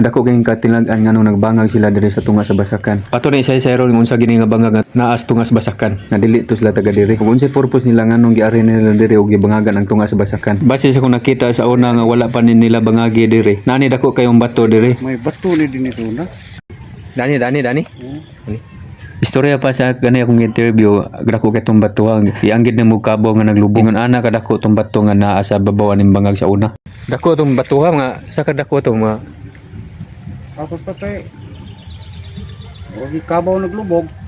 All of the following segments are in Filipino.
Dako kayong katilagan nga nung nagbangag sila diri sa tunga sa basakan. Ato na isa sa ron unsa gini nga bangag nga naas tunga sa basakan. Na dili to sila taga diri. Kung unsay purpose nila nga nung giari nila diri og gibangagan ang tunga sa basakan. Base sa kung nakita sa una nga wala pa ni nila bangagi diri. Nani dako kayong bato diri. May bato ni din ito na. Dani, Dani, Dani. Dani. Istorya pa sa kanay akong interview, dako kay tong bato ang ianggid na mo kabo nga naglubong. Ingon ana ka dako tong bato nga naa sa babaw aning bangag sa una. Dako tong bato nga sa kadako tong mga Ako pa kay Huwag ikabaw naglubog.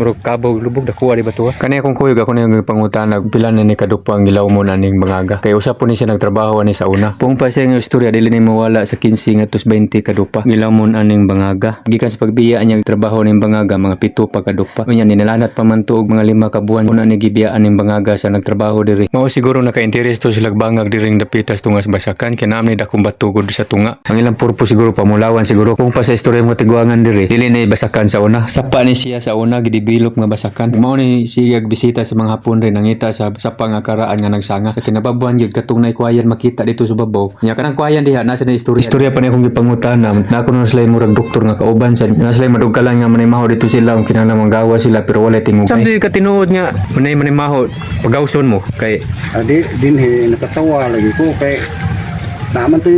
Murag kabo lubog dako di bato. Kani akong kuyog ako na yung pangutana pila na ni kadupa ang gilaw mo na ning bangaga. Kay usap po ni siya nagtrabaho ani sa una. Pung pa siya nga istorya dili ni mawala sa 15 ngadto 20 kadupa. Gilaw mo aning bangaga. Gikan sa pagbiya niya trabaho ning bangaga mga pito pa kadupa. Unya nilalanat pa man tuog mga lima ka buwan una ni gibiyaan ning bangaga sa nagtrabaho diri. Mao siguro naka-interest to sila bangag diring dapitas tungas basakan kay naam ni dakong batugod sa tunga. Ang ilang purpose siguro pamulawan siguro kung pa sa istorya mo tiguangan diri. Dili na basakan sa una. Sapa ni siya sa una gidibilop nga basakan. Mao ni siya bisita sa mga hapon rin nangita sa sapa nga karaan nga nagsanga. Sa kinababuan gyud katong kwayan makita dito sa babaw. Nya kanang kwayan diha nasa na istorya. Istorya pa ni akong gipangutana. Na ako na sila murag doktor nga kauban sa na sila madugkalan nga manimaho dito sila kung kinahanglan manggawa sila pero wala tingog. Sabi ka tinuod nga manay manimaho pagawson mo kay Adi din he nakatawa lagi ko kay naman to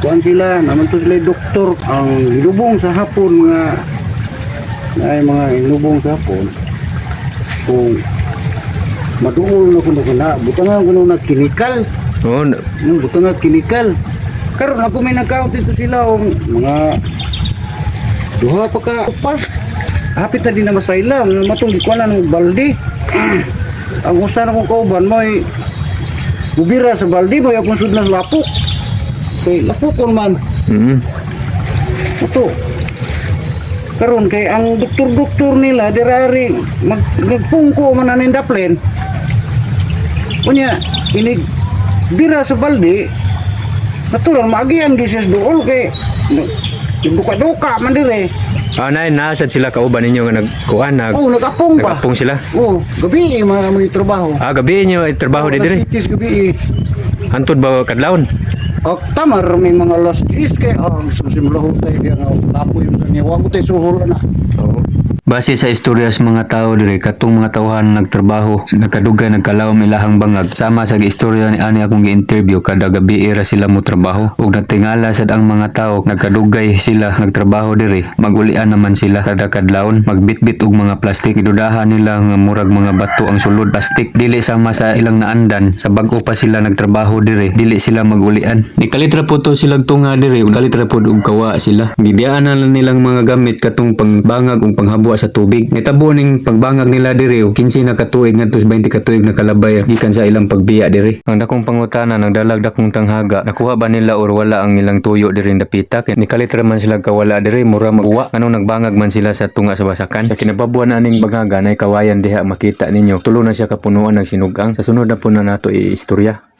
kuan sila, naman to sila doktor ang hinubong sa hapon nga ay mga hinubong sa hapon kung maduol na kuno kana butangan kuno na kinikal oh, na- Nung buto nga kinikal. Karon ako may nag-count ito sila o mga duha pa ka pa. Hapit na din na masayla. Matong di ko na ng balde. Ang usa na kong kauban mo ay bubira sa balde mo akong sudlas lapok. Kay lapok man. mm Ito. Karon kay ang doktor-doktor nila dirari mag nagpungko man anin daplen. Unya inig bira sa balde. Natural maagian gisis dool kay duka-duka man dire. Ah, nay nasad sila kauban ninyo nga nagkuan nag Oh, nagapong ba? nagapong sila. Oh, gabi eh, mga mga trabaho. Ah, gabi niyo ay trabaho di dire. Alas 10 gabi. eh. Hantod ba kadlawon? Oh, tamar may mga alas 10 kay oh, susimulaho tayo diyan nga lapoy sa niya. Wa mo tayo suhol na. Base sa istorya sa mga tao dire katong mga tawhan nagtrabaho nakadugay nagkalawom ilahang bangag. Sama sa istorya ni ani akong gi-interview kada gabi era sila mo trabaho. Ug natingala sad ang mga tao nagkadugay sila nagtrabaho dire magulian naman sila kada kadlawon magbitbit og mga plastik. Idudahan nila nga murag mga bato ang sulod plastik. Dili sama sa ilang naandan sa bag-o pa sila nagtrabaho dire dili sila magulian. Ni kalitra po to silang tunga dire ug kalitra po og kawa sila. Gibiyaan na lang nilang mga gamit katong pangbangag ug panghabwa sa tubig. Nitabo ning pagbangag nila dire ug 15 na katuig ngadto sa 20 katuig na kalabay gikan sa ilang pagbiya dire ang dakong pangutana nagdalag dakong tanghaga. Nakuha ba nila or wala ang ilang tuyo dire dapita kay ni kalitra man sila kawala dire mura maguwa ano nagbangag man sila sa tunga sa basakan? Sa kinababuan na ning bangaga nay kawayan diha makita ninyo. Tulo na siya kapunuan ng sinugang. Sa sunod na po na nato iistorya